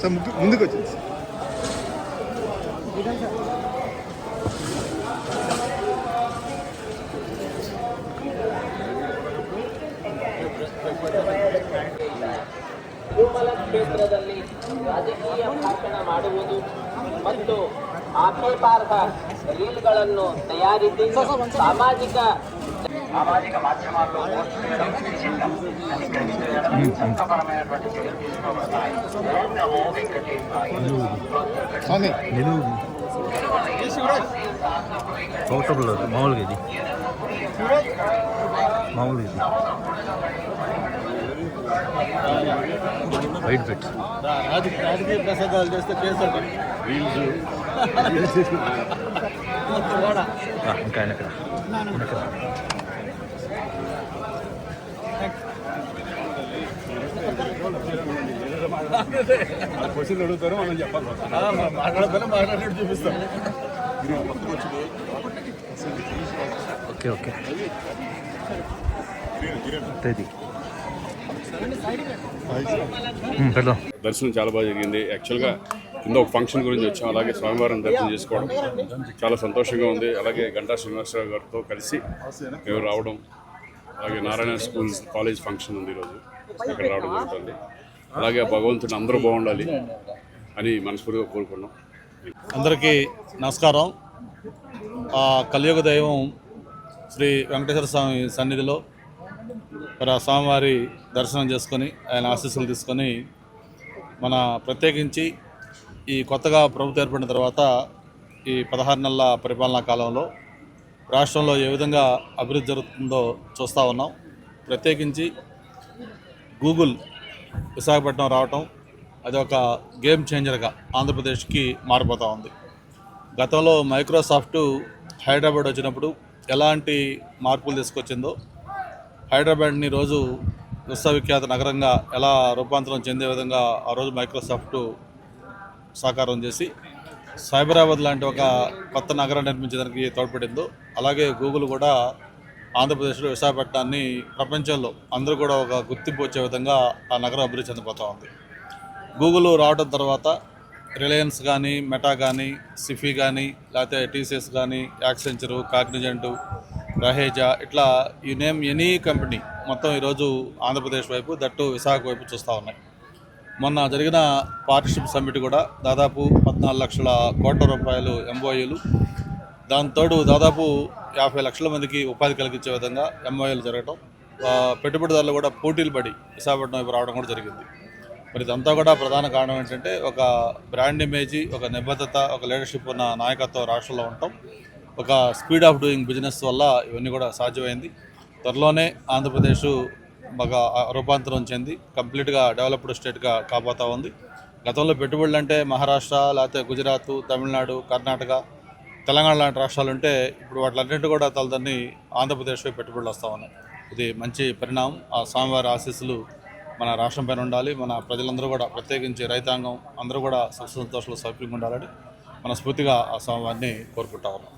Sir ముందు- ముందుకు వచ్చింది సార్ ತಿರುಮಲ ಕ್ಷೇತ್ರದಲ್ಲಿ ರಾಜಕೀಯ ಭಾಷಣ ಮಾಡುವುದು ಮತ್ತು ಆಕ್ಷೇಪಾರ್ಹ ರೀಲ್ಗಳನ್ನು ತಯಾರಿಸಿ ಸಾಮಾಜಿಕ సామాజిక మాధ్యమాల్లో పోస్ట్ చేయడం నిషిద్ధం అని చట్టపరమైనటువంటి చర్యలు తీసుకోబడతాయి. ఓం నమో మామూలుగా ఇది. మామూలుగా ఇది. వైట్ బెట్ రాజకీయ ప్రసంగాలు చేస్తే కేసు ఇంకా వెనక క్వశ్చన్లు అడుగుతారో మనం చెప్పాలి మాట్లాడతారో మాట్లాడినట్టు చూపిస్తాం ఓకే ఓకే తేదీ దర్శనం చాలా బాగా జరిగింది. యాక్చువల్గా కింద ఒక ఫంక్షన్ గురించి వచ్చాం. అలాగే స్వామివారిని దర్శనం చేసుకోవడం చాలా సంతోషంగా ఉంది. అలాగే గంటా శ్రీనివాసరావు గారితో కలిసి మేము రావడం అలాగే నారాయణ స్కూల్ కాలేజ్ ఫంక్షన్ ఉంది ఈరోజు. అక్కడ రావడం జరుగుతుంది. అలాగే ఆ అందరూ బాగుండాలి అని మనస్ఫూర్తిగా కోరుకున్నాం అందరికీ నమస్కారం. ఆ కలియుగ దైవం శ్రీ వెంకటేశ్వర స్వామి సన్నిధిలో మరి ఆ స్వామివారి దర్శనం చేసుకొని ఆయన ఆశీస్సులు తీసుకొని మన ప్రత్యేకించి ఈ కొత్తగా ప్రభుత్వం ఏర్పడిన తర్వాత ఈ పదహారు నెలల పరిపాలనా కాలంలో రాష్ట్రంలో ఏ విధంగా అభివృద్ధి జరుగుతుందో చూస్తూ ఉన్నాం. ప్రత్యేకించి గూగుల్ విశాఖపట్నం రావటం అది ఒక గేమ్ చేంజర్గా ఆంధ్రప్రదేశ్కి మారిపోతూ ఉంది. గతంలో మైక్రోసాఫ్ట్ హైదరాబాద్ వచ్చినప్పుడు ఎలాంటి మార్పులు తీసుకొచ్చిందో హైదరాబాద్ని రోజు విశ్వవిఖ్యాత నగరంగా ఎలా రూపాంతరం చెందే విధంగా ఆ రోజు మైక్రోసాఫ్ట్ సాకారం చేసి సైబరాబాద్ లాంటి ఒక కొత్త నగరం నిర్మించడానికి తోడ్పడిందో అలాగే గూగుల్ కూడా ఆంధ్రప్రదేశ్లో విశాఖపట్నాన్ని ప్రపంచంలో అందరూ కూడా ఒక గుర్తింపు వచ్చే విధంగా ఆ నగరం అభివృద్ధి చెందిపోతూ ఉంది. గూగుల్ రావడం తర్వాత రిలయన్స్ కానీ మెటా కానీ సిఫీ కానీ లేకపోతే టీసీఎస్ కానీ యాక్సెంచరు కాగ్నిజెంటు రహేజా ఇట్లా ఈ నేమ్ ఎనీ కంపెనీ మొత్తం ఈరోజు ఆంధ్రప్రదేశ్ వైపు దట్టు విశాఖ వైపు చూస్తూ ఉన్నాయి. మొన్న జరిగిన పార్ట్నర్షిప్ సమ్మిట్ కూడా దాదాపు పద్నాలుగు లక్షల కోట్ల రూపాయలు ఎంఓయూలు దాంతోడు దాదాపు యాభై లక్షల మందికి ఉపాధి కలిగించే విధంగా ఎంఓఏలు జరగటం పెట్టుబడిదారులు కూడా పోటీలు పడి విశాఖపట్నం వైపు రావడం కూడా జరిగింది. మరి ఇదంతా కూడా ప్రధాన కారణం ఏంటంటే ఒక బ్రాండ్ ఇమేజీ ఒక నిబద్ధత ఒక లీడర్షిప్ ఉన్న నాయకత్వం రాష్ట్రంలో ఉండటం ఒక స్పీడ్ ఆఫ్ డూయింగ్ బిజినెస్ వల్ల ఇవన్నీ కూడా సాధ్యమైంది. త్వరలోనే ఆంధ్రప్రదేశ్ బాగా రూపాంతరం చెంది కంప్లీట్గా డెవలప్డ్ స్టేట్గా కాబోతా ఉంది. గతంలో పెట్టుబడులు అంటే మహారాష్ట్ర లేకపోతే గుజరాత్ తమిళనాడు కర్ణాటక తెలంగాణ లాంటి రాష్ట్రాలు ఉంటే ఇప్పుడు వాటిలన్నింటి కూడా తలదన్ని ఆంధ్రప్రదేశ్లో పెట్టుబడులు వస్తూ ఉన్నాయి. ఇది మంచి పరిణామం. ఆ స్వామివారి ఆశీస్సులు మన రాష్ట్రం పైన ఉండాలి. మన ప్రజలందరూ కూడా ప్రత్యేకించి రైతాంగం అందరూ కూడా సుఖ సంతోషాలు సౌకర్యంగా ఉండాలని మన స్ఫూర్తిగా ఆ స్వామివారిని కోరుకుంటా ఉన్నాం.